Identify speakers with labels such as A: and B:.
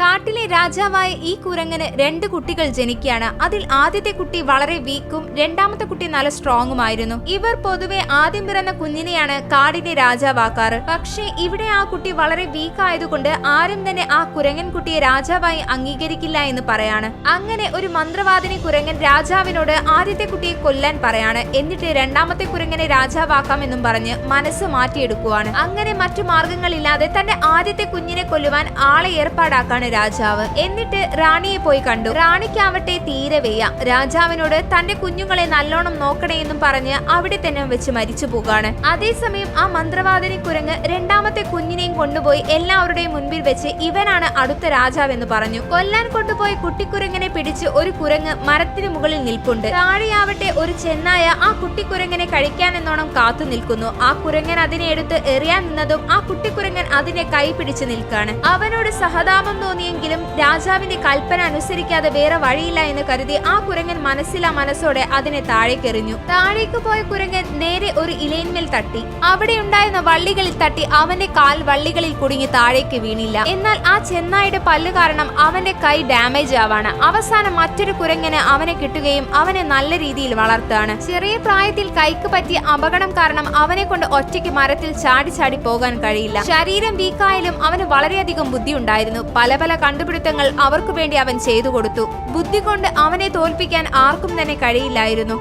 A: കാട്ടിലെ രാജാവായ ഈ കുരങ്ങന് രണ്ട് കുട്ടികൾ ജനിക്കുകയാണ്. അതിൽ ആദ്യത്തെ കുട്ടി വളരെ വീക്കും രണ്ടാമത്തെ കുട്ടി നല്ല സ്ട്രോങ്ങുമായിരുന്നു ഇവർ പൊതുവെ ആദ്യം പിറന്ന കുഞ്ഞിനെയാണ് കാടിന്റെ രാജാവാക്കാറ്. പക്ഷേ ഇവിടെ ആ കുട്ടി വളരെ വീക്ക് ആയതുകൊണ്ട് ആരും തന്നെ ആ കുരങ്ങൻ കുട്ടിയെ രാജാവായി അംഗീകരിക്കില്ല എന്ന് പറയാണ്. അങ്ങനെ ഒരു മന്ത്രവാദിനി കുരങ്ങൻ രാജാവിനോട് ആദ്യത്തെ കുട്ടിയെ കൊല്ലാൻ പറയാണ്. എന്നിട്ട് രണ്ടാമത്തെ കുരങ്ങനെ രാജാവാക്കാം എന്നും പറഞ്ഞ് മനസ്സ് മാറ്റിയെടുക്കുവാണ്. അങ്ങനെ മറ്റു മാർഗങ്ങളില്ലാതെ തന്റെ ആദ്യത്തെ കുഞ്ഞിനെ കൊല്ലുവാൻ ആളെ ഏർപ്പാടാക്കാണ് രാജാവ്. എന്നിട്ട് റാണിയെ പോയി കണ്ടു. റാണിക്കാവട്ടെ തീരെ വെയ്യ. രാജാവിനോട് തന്റെ കുഞ്ഞുങ്ങളെ നല്ലോണം നോക്കണേ എന്നും പറഞ്ഞ് അവിടെ തന്നെ വെച്ച് മരിച്ചു പോകാണ്. അതേസമയം ആ മന്ത്രവാദിനി കുരങ്ങ് രണ്ടാമത്തെ കുഞ്ഞിനെയും കൊണ്ടുപോയി എല്ലാവരുടെയും മുൻപിൽ വെച്ച് ഇവനാണ് അടുത്ത രാജാവ് എന്ന് പറഞ്ഞു. കൊല്ലാൻ കൊണ്ടുപോയ കുട്ടിക്കുരങ്ങനെ പിടിച്ച് ഒരു കുരങ്ങ് മരത്തിന് മുകളിൽ നിൽപ്പുണ്ട്. താഴെയാവട്ടെ ഒരു ചെന്നായ ആ കുട്ടിക്കുരങ്ങനെ കഴിക്കാൻ എന്നോണം കാത്തു നിൽക്കുന്നു. ആ കുരങ്ങൻ അതിനെ എടുത്ത് എറിയാൻ നിന്നതും ആ കുട്ടിക്കുരങ്ങൻ അതിനെ കൈ പിടിച്ച് നിൽക്കാണ്. അവനോട് സഹതാപം തോന്നിയെങ്കിലും രാജാവിന്റെ കൽപ്പന അനുസരിക്കാതെ വേറെ വഴിയില്ല എന്ന് കരുതി ആ കുരങ്ങൻ മനസ്സിലാ മനസ്സോടെ അതിനെ താഴേക്കെറിഞ്ഞു. താഴേക്ക് പോയ കുരങ്ങൻ നേരെ ഒരു ഇലയിന്മേൽ തട്ടി. അവിടെ ഉണ്ടായിരുന്ന വള്ളികളിൽ തട്ടി അവന്റെ കാൽ വള്ളികളിൽ കുടുങ്ങി താഴേക്ക് വീണില്ല. എന്നാൽ ആ ചെന്നായുടെ പല്ല് കാരണം അവന്റെ കൈ ഡാമേജ് ആവാണ്. അവസാനം മറ്റൊരു കുരങ്ങന് അവനെ കിട്ടുകയും അവനെ നല്ല രീതിയിൽ വളർത്താണ് ചെറിയ പ്രായത്തിൽ കൈക്ക് പറ്റിയ അപകടം കാരണം അവനെ കൊണ്ട് ഒറ്റയ്ക്ക് മരത്തിൽ ചാടി ചാടി പോകാൻ കഴിയില്ല. ശരീരം വീക്കായാലും അവന് വളരെയധികം ബുദ്ധിയുണ്ടായിരുന്നു. പല പല കണ്ടുപിടുത്തങ്ങൾ അവർക്കു വേണ്ടി അവൻ ചെയ്തു കൊടുത്തു ബുദ്ധി കൊണ്ട് അവനെ തോൽപ്പിക്കാൻ ആർക്കും തന്നെ കഴിയില്ലായിരുന്നു.